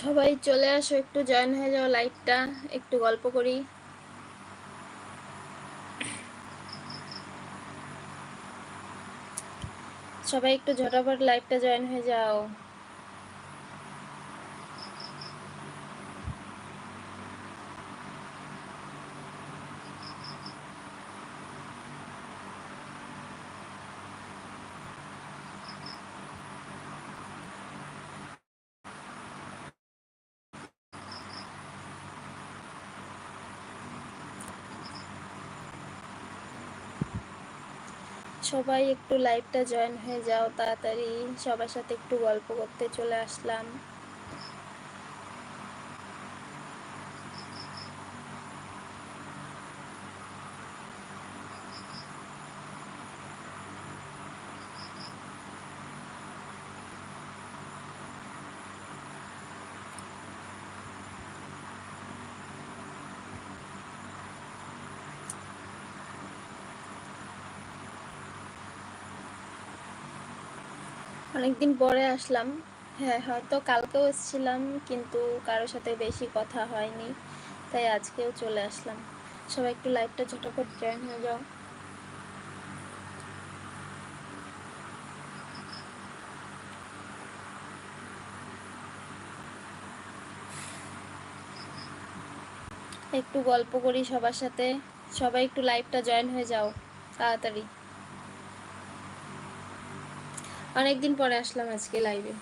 সবাই চলে আসো, একটু জয়েন হয়ে যাও লাইভটা একটু গল্প করি। সবাই একটু ঝটাপট লাইভটা জয়েন হয়ে যাও। সবাই একটু লাইভটা জয়েন হয়ে যাও তাড়াতাড়ি সবার সাথে একটু গল্প করতে চলে আসলাম। অনেকদিন পরে আসলাম। হ্যাঁ হয়তো কালকেও এসেছিলাম, কিন্তু কারোর সাথে বেশি কথা হয়নি, তাই আজকেও চলে আসলাম। সবাই একটু লাইভটা ঝটপট জয়েন হয়ে যাও। একটু গল্প করি সবার সাথে। সবাই একটু লাইভটা জয়েন হয়ে যাও, তাড়াতাড়ি। অনেকদিন পরে আসলাম আজকে লাইভে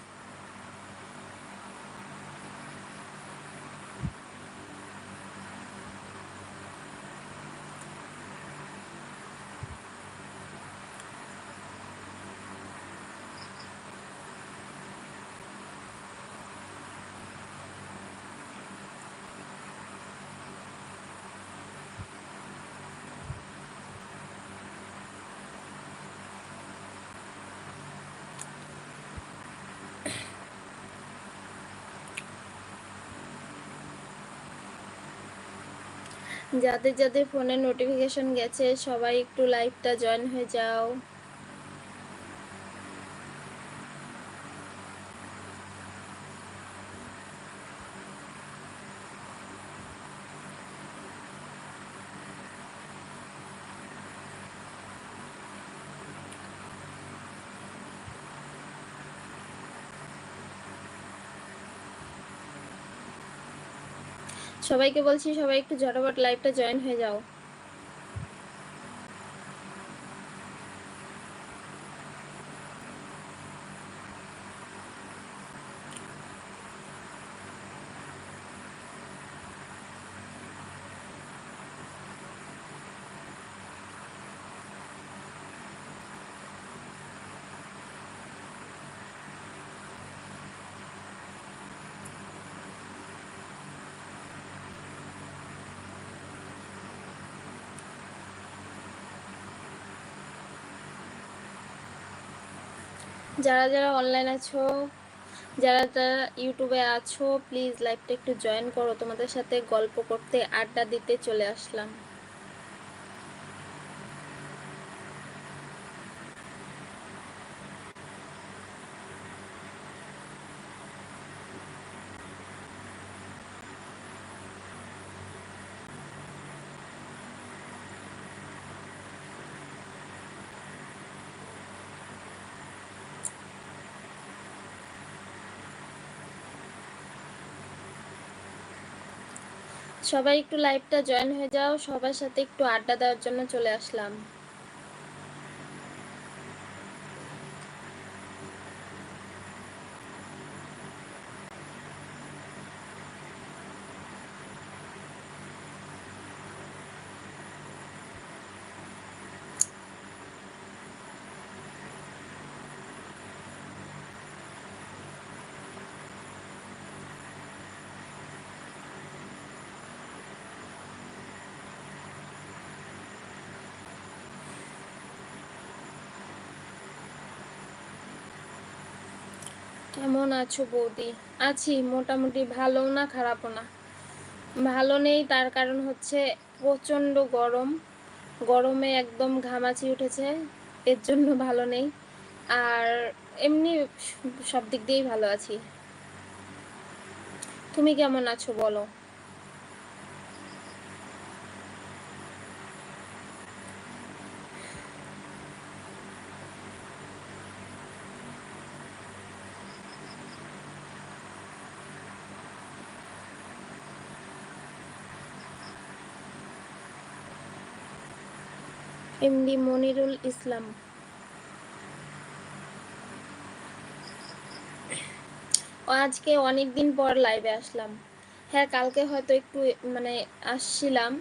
যাদের যাদের ফোনে নোটিফিকেশন গেছে সবাই একটু লাইভটা জয়েন হয়ে যাও। সবাইকে বলছি সবাই একটু ঝটাপট লাইভটা জয়েন হয়ে যাও। যারা যারা অনলাইন আছো, যারা যারা ইউটিউবে আছো প্লিজ লাইভটা একটু জয়েন করো। তোমাদের সাথে গল্প করতে, আড্ডা দিতে চলে আসলাম। সবাই একটু লাইভটা জয়েন হয়ে যাও সবার সাথে একটু আড্ডা দেওয়ার জন্য চলে আসলাম কেমন আছো বৌদি। আছি, মোটামুটি ভালো না খারাপও না। ভালো নেই, তার কারণ হচ্ছে প্রচণ্ড গরম। গরমে একদম ঘামাচি উঠেছে, এর জন্য ভালো নেই। আর এমনি সব দিক দিয়েই ভালো আছি। তুমি কেমন আছো বলো? এমডি মনিরুল ইসলাম। আজকে অনেক দিন পর লাইভে আসলাম। হ্যাঁ কালকে হয়তো একটু মানে আসছিলাম,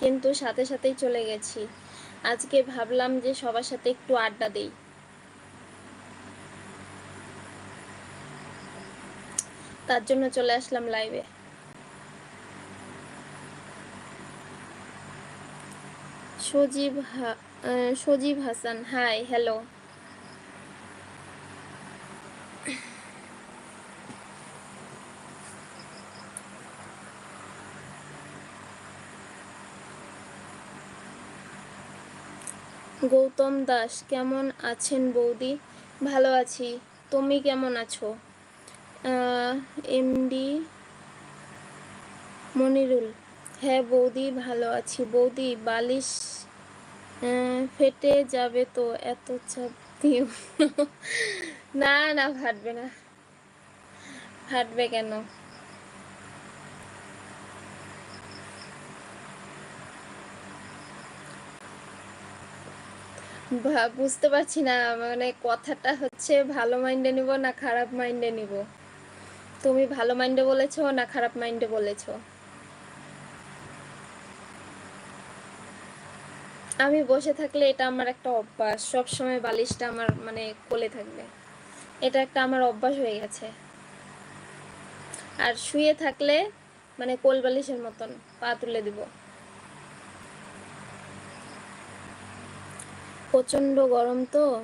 কিন্তু সাথে সাথেই চলে গেছি। আজকে ভাবলাম যে সবার সাথে একটু আড্ডা দেই। তার জন্য চলে আসলাম লাইভে সজীব সজীব হাসান। হাই হ্যালো গৌতম দাস, কেমন আছেন বৌদি? ভালো আছি। তুমি কেমন আছো? এমডি মনিরুল। হ্যাঁ বৌদি, ভালো আছি। বৌদি, বালিশ ফেটে যাবে তো এত চাপ দিও না না, ফাটবে না। ফাটবে কেন? বুঝতে পারছি না মানে কথাটা হচ্ছে ভালো মাইন্ডে নিব না খারাপ মাইন্ডে নিব? তুমি ভালো মাইন্ডে বলেছ না খারাপ মাইন্ডে বলেছ? আমি বসে থাকলে এটা আমার একটা অভ্যাস। সব সময় বালিশটা আমার মানে কোলে থাকবে। এটা একটা আমার অভ্যাস হয়ে গেছে। আর শুয়ে থাকলে মানে কোল বালিশের মতন পা তুলে দিব। প্রচণ্ড গরম তো,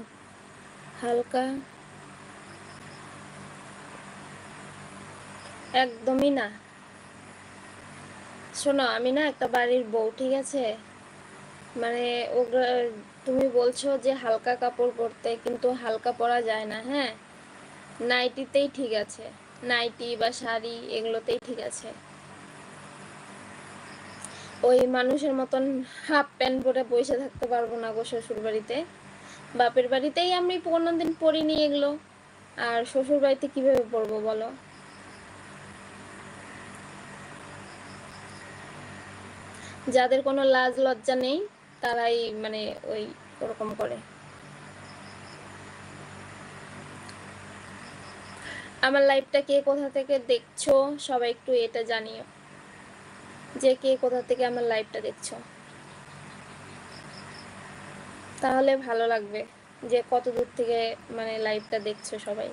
হালকা। একদমই না। শোনো, আমি না একটা বাড়ির বউ, ঠিক আছে? মানে তুমি বলছো যে হালকা কাপড় পরতে, কিন্তু হালকা পরা যায় না হ্যাঁ? নাইটিতেই ঠিক আছে। নাইটি বা শাড়ি এগুলোতেই ঠিক আছে। ওই মানুষের মতন হাফ প্যান্ট পরে বসে থাকতে পারব না গো শ্বশুর বাড়িতে বাপের বাড়িতেই আমি পনেরো দিন পরিনি এগুলো। আর শ্বশুর বাড়িতে কীভাবে পরবো বলো? যাদের কোনো লাজ লজ্জা নেই তারাই মানে ওই ওরকম করে। আমার লাইফটা কে কোথা থেকে দেখছ? সবাই একটু এটা জানিও। যে কে কোথা থেকে আমার লাইভটা দেখছ? তাহলে ভালো লাগবে যে কত দূর থেকে মানে লাইভটা দেখছ সবাই।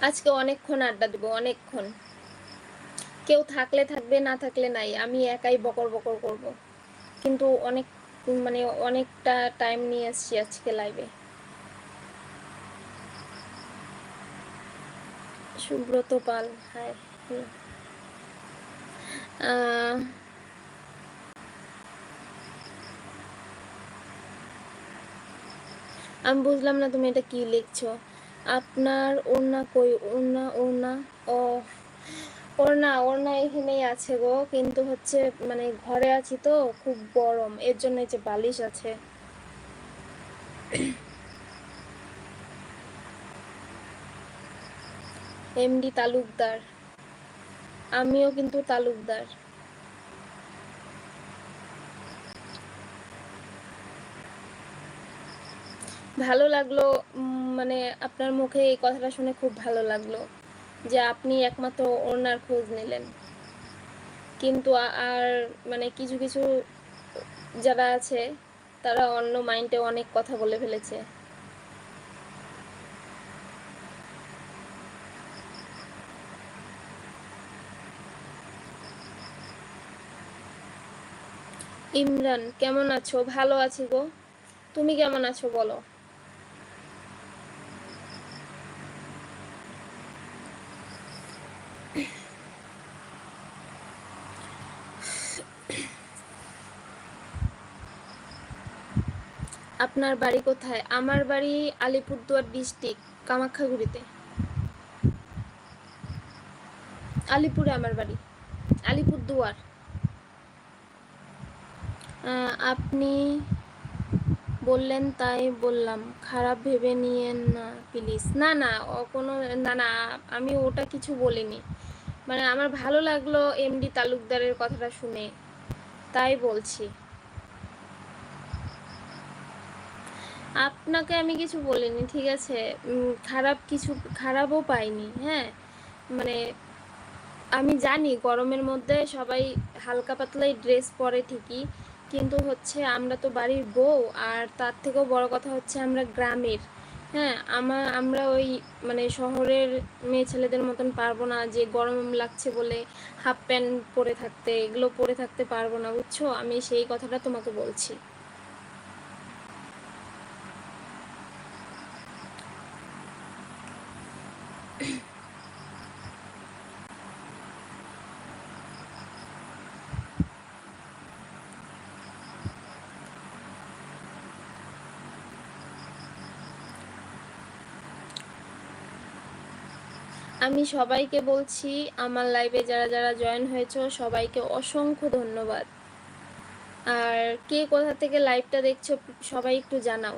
আজকে অনেকক্ষণ আড্ডা দেবো অনেকক্ষণ। কেউ থাকলে থাকবে না থাকলে নাই আমি একাই বকর বকর করব। কিন্তু অনেক মানে অনেকটা টাইম নিয়ে এসছি আজকে লাইভে সুব্রত পাল আহ, আমি বুঝলাম না তুমি এটা কি লিখছো। আপনার ওড়না কই? ওড়না ওড়না, ও, ওড়না ওড়না এখানেই আছে গো। কিন্তু হচ্ছে মানে ঘরে আছি তো, খুব গরম। এর জন্য যে বালিশ আছে। এমডি তালুকদার। আমিও কিন্তু তালুকদার। ভালো লাগল মানে আপনার মুখে এই কথাটা শুনে খুব ভালো লাগল যে আপনি একমাত্র ওনার খোঁজ নিলেন। কিন্তু আর মানে কিছু কিছু যারা আছে, তারা অন্য মাইন্ডে অনেক কথা বলে ফেলেছে। ইমরান, কেমন আছো? ভালো আছি গো। তুমি কেমন আছো বলো? আপনার বাড়ি কোথায়? আমার বাড়ি আলিপুরদুয়ার ডিস্ট্রিক্ট, কামাখ্যাগুড়িতে। আলিপুরে আমার বাড়ি, আলিপুরদুয়ার। আপনি বললেন, তাই বললাম। খারাপ ভেবে নিয়েন না, প্লিজ। না না কোনো, না না, আমি ওটা কিছু বলিনি। মানে আমার ভালো লাগল এমডি তালুকদারের কথাটা শুনে। তাই বলছি। আপনাকে আমি কিছু বলিনি, ঠিক আছে? খারাপ কিছু, খারাপও পাইনি হ্যাঁ? মানে আমি জানি গরমের মধ্যে সবাই হালকা পাতলাই ড্রেস পরে ঠিকই, কিন্তু হচ্ছে আমরা তো বাড়ির বউ, আর তার থেকেও বড় কথা হচ্ছে আমরা গ্রামের হ্যাঁ? আমার আমরা ওই মানে শহরের মেয়ে ছেলেদের মতন পারব না, যে গরম লাগছে বলে হাফ প্যান্ট পরে থাকতে, এগুলো পরে থাকতে পারব না, বুঝছ? আমি সেই কথাটা তোমাকে বলছি। আমি সবাইকে বলছি, আমার লাইভে যারা যারা জয়েন হয়েছ, সবাইকে অসংখ্য ধন্যবাদ। আর কে কোথা থেকে লাইভটা দেখছ, সবাই একটু জানাও।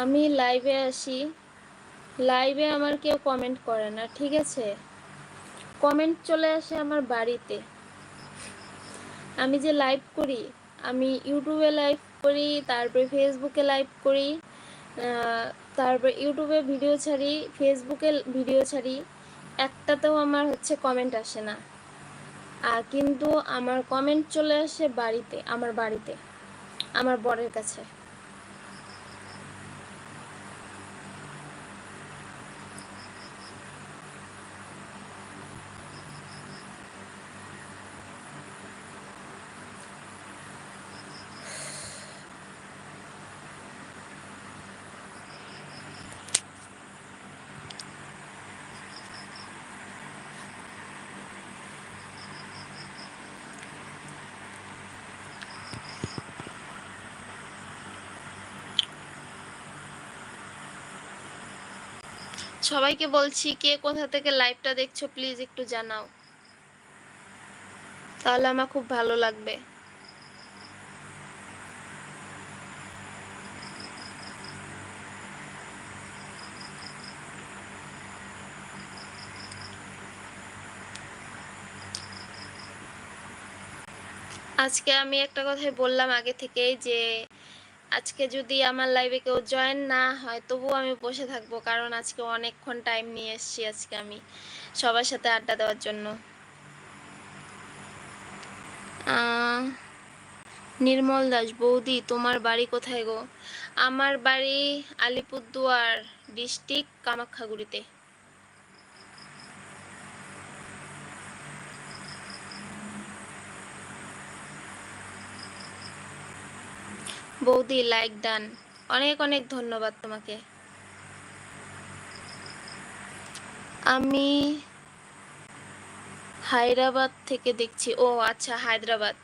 আমি লাইভে আসি লাইভে আমার কেউ কমেন্ট করে না, ঠিক আছে? কমেন্ট চলে আসে আমার বাড়িতে। আমি যে লাইভ করি, আমি ইউটিউবে লাইভ করি, তারপরে ফেসবুকে লাইভ করি তারপর ইউটিউবে ভিডিও ছাড়ি ফেসবুকে ভিডিও ছাড়ি, একটাতেও আমার হচ্ছে কমেন্ট আসে না। আর কিন্তু আমার কমেন্ট চলে আসে বাড়িতে, আমার বাড়িতে, আমার বরের কাছে। সবাইকে বলছি, কে কোথা থেকে লাইভটা দেখছ প্লিজ একটু জানাও। তাহলে আমার খুব ভালো লাগবে। আজকে আমি একটা কথাই বললাম আগে থেকেই যে আজকে যদি আমার লাইভে কেউ জয়েন না হয়, তবুও আমি বসে থাকব, কারণ আজকে অনেকক্ষণ টাইম নিয়ে এসেছি আজকে আমি সবার সাথে আড্ডা দেওয়ার জন্য। নির্মল দাস, বৌদি, তোমার বাড়ি কোথায় গো? আমার বাড়ি আলিপুরদুয়ার ডিস্ট্রিক্ট কামাখ্যাগুড়িতে। বৌদি লাইক ডান অনেক অনেক ধন্যবাদ তোমাকে। আমি হায়দ্রাবাদ থেকে দেখছি। ও আচ্ছা হায়দ্রাবাদ।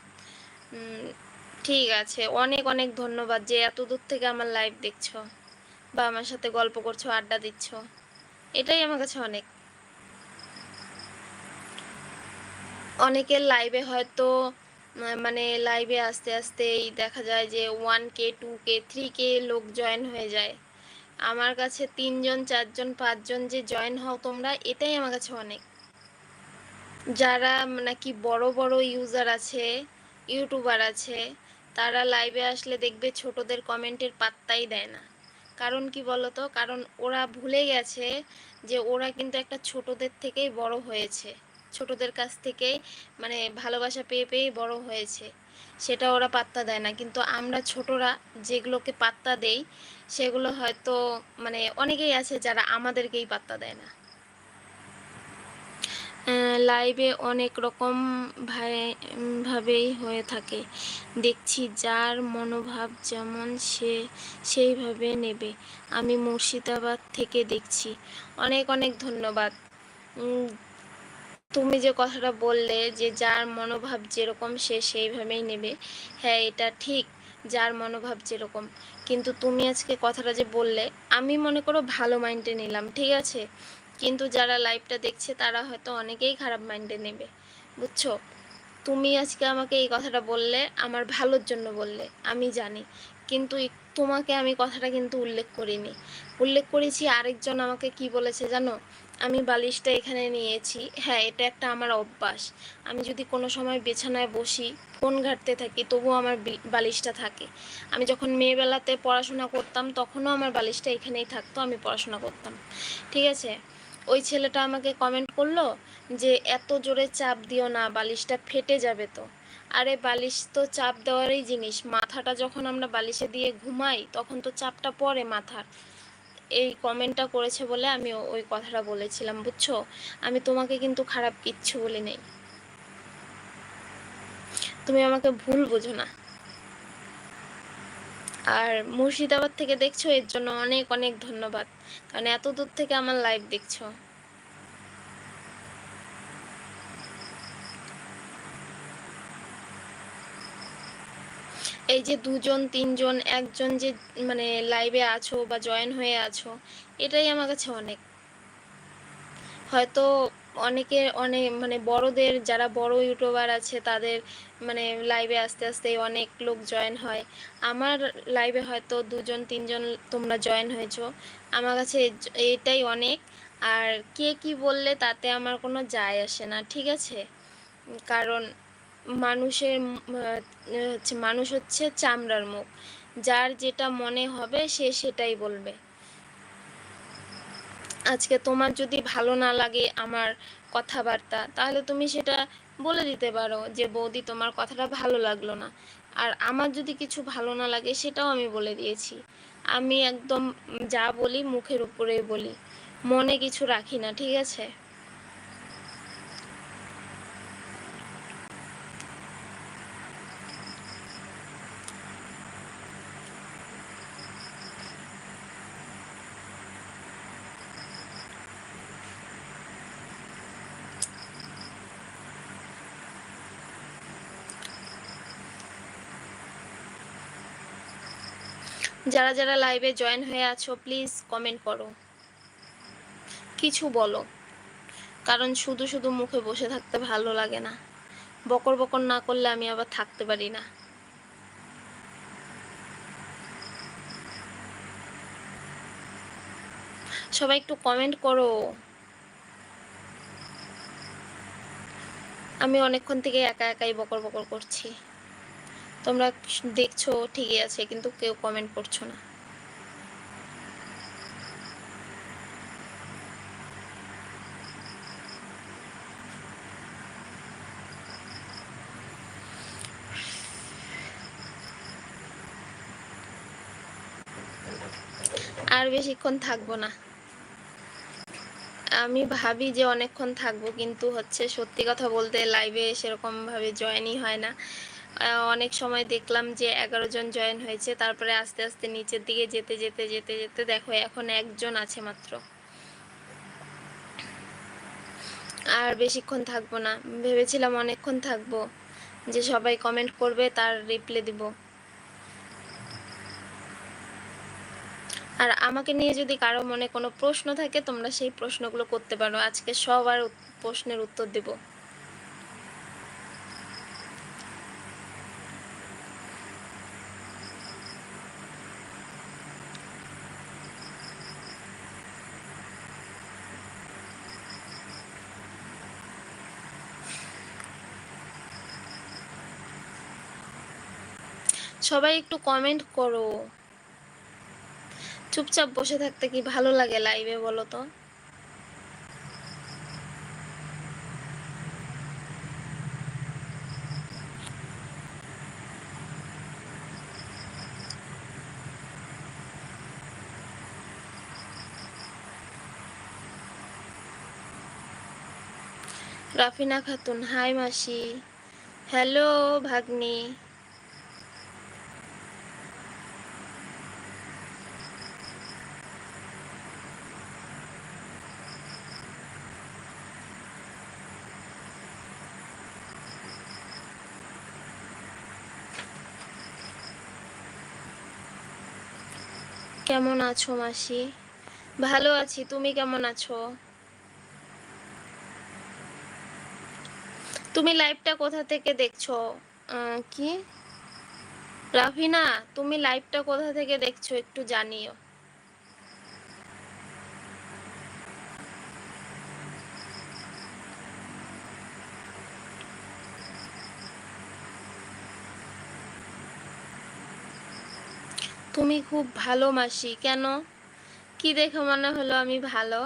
ঠিক আছে। অনেক অনেক ধন্যবাদ যে এত দূর থেকে আমার লাইভ দেখছ বা আমার সাথে গল্প করছ, আড্ডা দিচ্ছ। এটাই আমার কাছে অনেক। অনেকের লাইভে হয়তো মানে লাইভে আস্তে আস্তেই দেখা যায় যে one K two K three K লোক জয়েন হয়ে যায়। আমার কাছে তিনজন, চারজন, পাঁচজন যে জয়েন হও তোমরা, এটাই আমার কাছে অনেক। যারা নাকি বড় বড় ইউজার আছে ইউটিউবার আছে, তারা লাইভে আসলে দেখবে ছোটদের কমেন্টের পাত্তাই দেয় না। কারণ কি বলতো? কারণ ওরা ভুলে গেছে যে ওরা কিন্তু একটা ছোটদের থেকেই বড় হয়েছে। ছোটদের কাছ থেকেই মানে ভালোবাসা পেয়ে পেয়ে বড় হয়েছে। সেটা ওরা পাত্তা দেয় না। কিন্তু আমরা ছোটরা যেগুলোকে পাত্তা দেই, সেগুলো হয়তো মানে অনেকেই আছে যারা আমাদেরকেই পাত্তা দেয় না। লাইভে অনেক রকম ভাবেই হয়ে থাকে। দেখছি যার মনোভাব যেমন সে সেইভাবে নেবে। আমি মুর্শিদাবাদ থেকে দেখছি। অনেক অনেক ধন্যবাদ। তুমি যে কথাটা বললে যে যার মনোভাব যেরকম সে সেইভাবেই নেবে হ্যাঁ এটা ঠিক, যার মনোভাব যেরকম। কিন্তু তুমি আজকে কথাটা যে বললে, আমি মনে করো ভালো মাইন্ডে নিলাম, ঠিক আছে? কিন্তু যারা লাইভটা দেখছে তারা হয়তো অনেকেই খারাপ মাইন্ডে নেবে, বুঝছ? তুমি আজকে আমাকে এই কথাটা বললে, আমার ভালোর জন্য বললে, আমি জানি। কিন্তু তোমাকে আমি কথাটা কিন্তু উল্লেখ করিনি। উল্লেখ করেছি আরেকজন আমাকে কি বলেছে জানো? আমি বালিশটা এখানে নিয়েছি। হ্যাঁ এটা একটা আমার অভ্যাস। আমি যদি কোনো সময় বিছানায় বসি, ফোন ঘাটতে থাকি, তবুও আমার বালিশটা থাকে। আমি যখন মেয়েবেলাতে পড়াশোনা করতাম, তখনও আমার বালিশটা এখানেই থাকতো, আমি পড়াশোনা করতাম। ঠিক আছে? ওই ছেলেটা আমাকে কমেন্ট করল যে, এত জোরে চাপ দিও না, বালিশটা ফেটে যাবে তো। আরে, বালিশ তো চাপ দেওয়ারই জিনিস। মাথাটা যখন আমরা বালিশে দিয়ে ঘুমাই, তখন তো চাপটা পড়ে মাথার। এই কমেন্টটা করেছে বলে আমি ওই কথাটা বলেছিলাম, বুঝছ? আমি তোমাকে কিন্তু খারাপ কিচ্ছু বলি নেই তুমি আমাকে ভুল বোঝো না। আর মুর্শিদাবাদ থেকে দেখছ, এর জন্য অনেক অনেক ধন্যবাদ। কারণ এত দূর থেকে আমার লাইভ দেখছ। এই যে দুজন, তিনজন, একজন যে মানে লাইভে আছো বা জয়েন হয়ে আছো, এটাই আমার কাছে অনেক। হয়তো অনেকে অনেক মানে বড়দের, যারা বড় ইউটিউবার আছে, তাদের মানে লাইভে আস্তে আস্তে অনেক লোক জয়েন হয়। আমার লাইভে হয়তো দুজন, তিনজন তোমরা জয়েন হয়েছো। আমার কাছে এটাই অনেক। আর কে কি বললে তাতে আমার কোনো যায় আসে না, ঠিক আছে? কারণ মানুষের হচ্ছে মানুষ হচ্ছে চামড়ার মুখ। যার যেটা মনে হবে সে সেটাই বলবে। আজকে তোমার যদি ভালো না লাগে আমার কথাবার্তা, তাহলে তুমি সেটা বলে দিতে পারো যে, বৌদি, তোমার কথাটা ভালো লাগল না। আর আমার যদি কিছু ভালো না লাগে সেটাও আমি বলে দিয়েছি। আমি একদম যা বলি মুখের উপরে বলি। মনে কিছু রাখি না, ঠিক আছে? যারা যারা লাইভে জয়েন হয়ে আছো প্লিজ কমেন্ট করো। কিছু বলো। কারণ শুধু শুধু মুখে বসে থাকতে ভালো লাগে না। বকর বকর না করলে আমি আবার থাকতে পারি না। সবাই একটু কমেন্ট করো। আমি অনেকক্ষণ থেকে একা একাই বকর বকর করছি। তোমরা দেখছ, ঠিকই আছে, কিন্তু কেউ কমেন্ট করছ না। আর বেশিক্ষণ থাকব না। আমি ভাবি যে অনেকক্ষণ থাকব, কিন্তু হচ্ছে সত্যি কথা বলতে লাইভে সেরকমভাবে জয়েনই হয় না। অনেক সময় দেখলাম যে এগারো জন জয়েন হয়েছে, তারপরে আস্তে আস্তে নিচের দিকে যেতে যেতে যেতে যেতে দেখো এখন একজন আছে মাত্র। আর বেশিক্ষণ থাকব না। ভেবেছিলাম অনেকক্ষণ থাকব, যে সবাই কমেন্ট করবে, তার রিপ্লাই দিব। আর আমাকে নিয়ে যদি কারও মনে কোনো প্রশ্ন থাকে, তোমরা সেই প্রশ্নগুলো করতে পারো। আজকে সবার প্রশ্নের উত্তর দেবো। সবাই একটু কমেন্ট করো। চুপচাপ বসে থাকতে কি ভালো লাগে লাইভে বলো তো? রাফিনা খাতুন হাই মাসি। হ্যালো ভাগ্নি। কেমন আছো মাসি? ভালো আছি, তুমি কেমন আছো? তুমি লাইভটা কোথা থেকে দেখছ? কি? রাফিনা, তুমি লাইভটা কোথা থেকে দেখছ একটু জানিও। তুমি খুব ভালো মাসি কেন? কি দেখে মনে হলো আমি ভালো?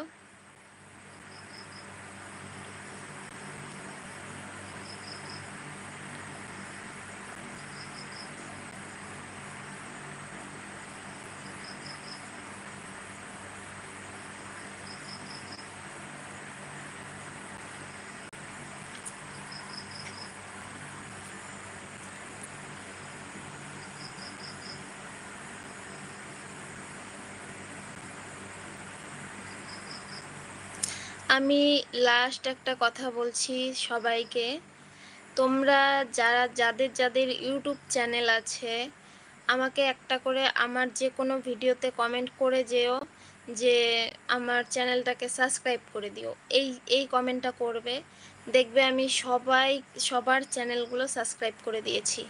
আমি লাস্ট একটা কথা বলছি সবাইকে। তোমরা যারা, যাদের যাদের ইউটিউব চ্যানেল আছে, আমাকে একটা করে আমার যে কোনো ভিডিওতে কমেন্ট করে যেও, যে আমার চ্যানেলটাকে সাবস্ক্রাইব করে দিও। এই এই কমেন্টটা করবে। দেখবে আমি সবাই, সবার চ্যানেলগুলো সাবস্ক্রাইব করে দিয়েছি।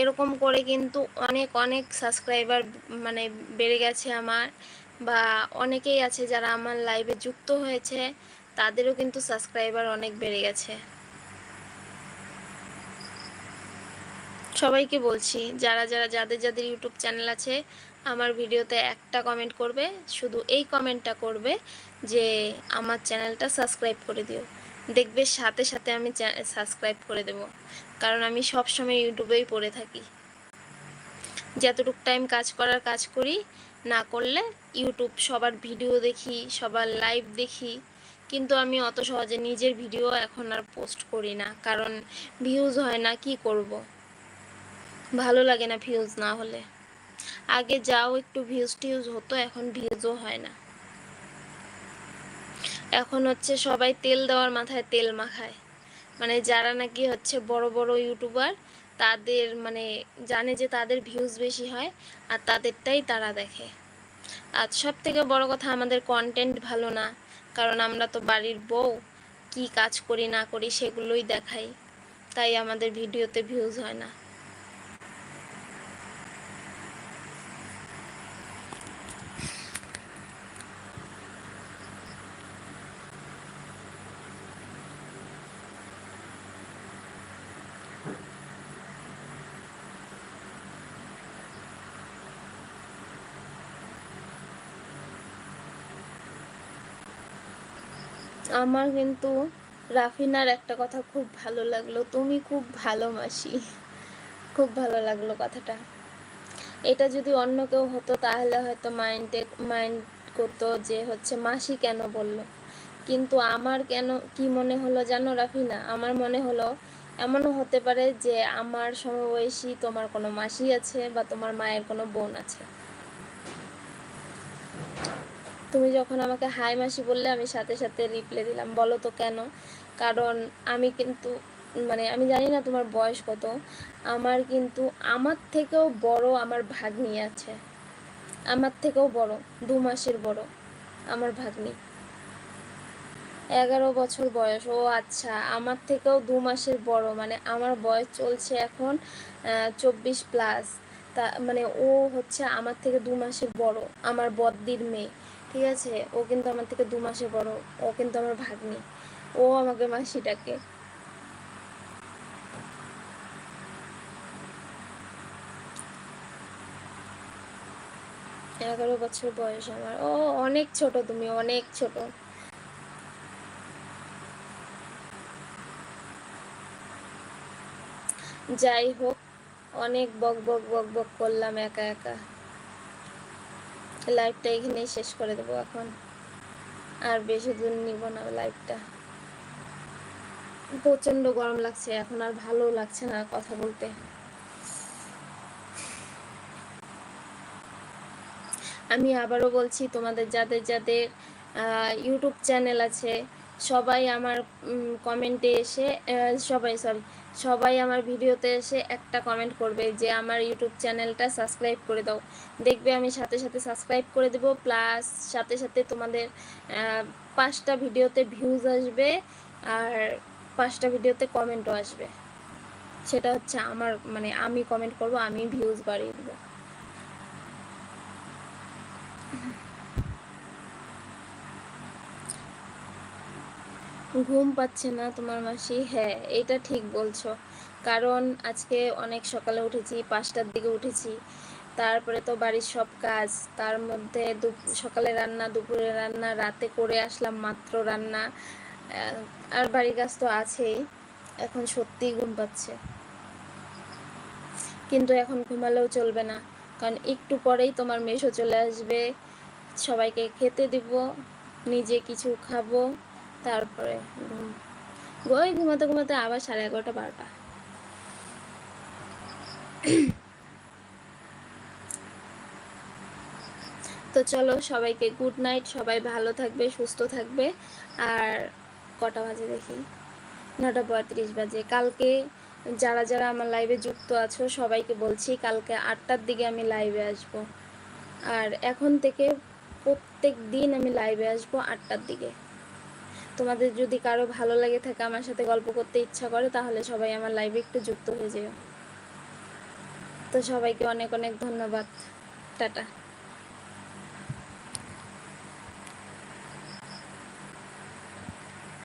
এরকম করে কিন্তু অনেক অনেক সাবস্ক্রাইবার মানে বেড়ে গেছে আমার। বা অনেকেই আছে যারা আমার লাইভে যুক্ত হয়েছে, তাদেরও কিন্তু সাবস্ক্রাইবার অনেক বেড়ে গেছে। সবাইকে বলছি, যারা যারা যাদের যাদের ইউটিউব চ্যানেল আছে, আমার ভিডিওতে একটা কমেন্ট করবে, শুধু এই কমেন্টটা করবে যে আমার চ্যানেলটা সাবস্ক্রাইব করে দিও। দেখবে সাথে সাথে আমি সাবস্ক্রাইব করে দেব, কারণ আমি সব সময় ইউটিউবেই পড়ে থাকি। যতটুক টাইম কাজ করার কাজ করি, না করলে ইউটিউব, সবার ভিডিও দেখি, সবার লাইভ দেখি। কিন্তু আমি অত সহজে নিজের ভিডিও এখন আর পোস্ট করি না, কারণ ভিউজ হয় না, কি করব। ভালো লাগে না ভিউজ না হলে। আগে যাও, একটু ভিউজ টিউজ হতো, এখন ভিউজও হয় না। এখন হচ্ছে সবাই তেল দেওয়ার মাথায় তেল মাখায়। মানে যারা নাকি হচ্ছে বড় বড় ইউটিউবার, তাদের মানে জানে যে তাদের ভিউজ বেশি হয়, আর তাদেরটাই তারা দেখে। আর সব থেকে বড় কথা আমাদের কন্টেন্ট ভালো না, কারণ আমরা তো বাড়ির বউ, কি কাজ করি না করি সেগুলোই দেখাই, তাই আমাদের ভিডিওতে ভিউজ হয় না। আমার কিন্তু রাফিনার একটা কথা খুব ভালো লাগল। তুমি খুব ভালো মাসি। খুব ভালো লাগল কথাটা। এটা যদি অন্য কেউ হতো, তাহলে হয়তো মাইন্ডে, মাইন্ড করতো যে হচ্ছে মাসি কেন বলল। কিন্তু আমার কেন, কি মনে হলো জানো রাফিনা? আমার মনে হলো এমনও হতে পারে যে আমার সমবয়সী তোমার কোনো মাসি আছে বা তোমার মায়ের কোনো বোন আছে। তুমি যখন আমাকে হাই মাসি বললে, আমি সাথে সাথে রিপ্লাই দিলাম, বলো তো কেন? কারণ আমি কিন্তু মানে আমি জানি না তোমার বয়স কত, আমার কিন্তু, আমার থেকেও বড় আমার ভাগ্নি আছে। আমার থেকেও বড়, দু মাসের বড় আমার ভাগ্নি। এগারো বছর বয়স, ও আচ্ছা আমার থেকেও দু মাসের বড় মানে আমার বয়স চলছে এখন চব্বিশ প্লাস তা মানে ও হচ্ছে আমার থেকে দু মাসের বড়, আমার বদ্দির মেয়ে। ঠিক আছে, ও কিন্তু আমার থেকে দু মাসে বড়, ও কিন্তু আমার ভাগ্নি, ও আমাকে মাসিটাকে এগারো বছর বয়স আমার। ও, অনেক ছোট তুমি, অনেক ছোট। যাই হোক, অনেক বক বক বক বক করলাম একা একা। লাইভটা এখানেই শেষ করে দেবো এখন। আর বেশি দূর নিব না লাইভটা প্রচণ্ড গরম লাগছে, এখন আর ভালো লাগছে না কথা বলতে। আমি আবারও বলছি, তোমাদের যাদের যাদের ইউটিউব চ্যানেল আছে সবাই আমার কমেন্টে এসে সবাই সরি সবাই আমার ভিডিওতে এসে একটা কমেন্ট করবে যে আমার ইউটিউব চ্যানেলটা সাবস্ক্রাইব করে দাও। দেখবে আমি সাথে সাথে সাবস্ক্রাইব করে দেবো প্লাস সাথে সাথে তোমাদের পাঁচটা ভিডিওতে ভিউজ আসবে আর পাঁচটা ভিডিওতে কমেন্টও আসবে। সেটা হচ্ছে আমার মানে আমি কমেন্ট করব, আমি ভিউজ বাড়িয়ে দেবো। ঘুম পাচ্ছে না তোমার মাসি। হ্যাঁ এটা ঠিক বলছো। কারণ আজকে অনেক সকালে উঠেছি, পাঁচটার দিকে উঠেছি। তারপরে তো বাড়ির সব কাজ। তার মধ্যে সকালে রান্না, দুপুরে রান্না, রাতে করে আসলাম মাত্র রান্না। আর বাড়ির কাজ তো আছেই। এখন সত্যিই ঘুম পাচ্ছে। কিন্তু এখন ঘুমালেও চলবে না। কারণ একটু পরেই তোমার মেশো চলে আসবে। সবাইকে খেতে দিব, নিজে কিছু খাব। তারপরে ঘুম ওই ঘুমাতে ঘুমাতে আবার সাড়ে এগারোটা, বারোটা। তো চলো সবাইকে গুড নাইট সবাই ভালো থাকবে, সুস্থ থাকবে। আর কটা বাজে দেখি? নটা পঁয়ত্রিশ বাজে। কালকে যারা যারা আমার লাইভে যুক্ত আছো, সবাইকে বলছি কালকে আটটার দিকে আমি লাইভে আসব। আর এখন থেকে প্রত্যেক দিন আমি লাইভে আসব আটটার দিকে। তোমাদের যদি কারও ভালো লাগে থাকে, আমার সাথে গল্প করতে ইচ্ছা করে, তাহলে সবাই আমার লাইভে একটু যুক্ত হয়ে যেও। তো সবাইকে অনেক অনেক ধন্যবাদ। টাটা।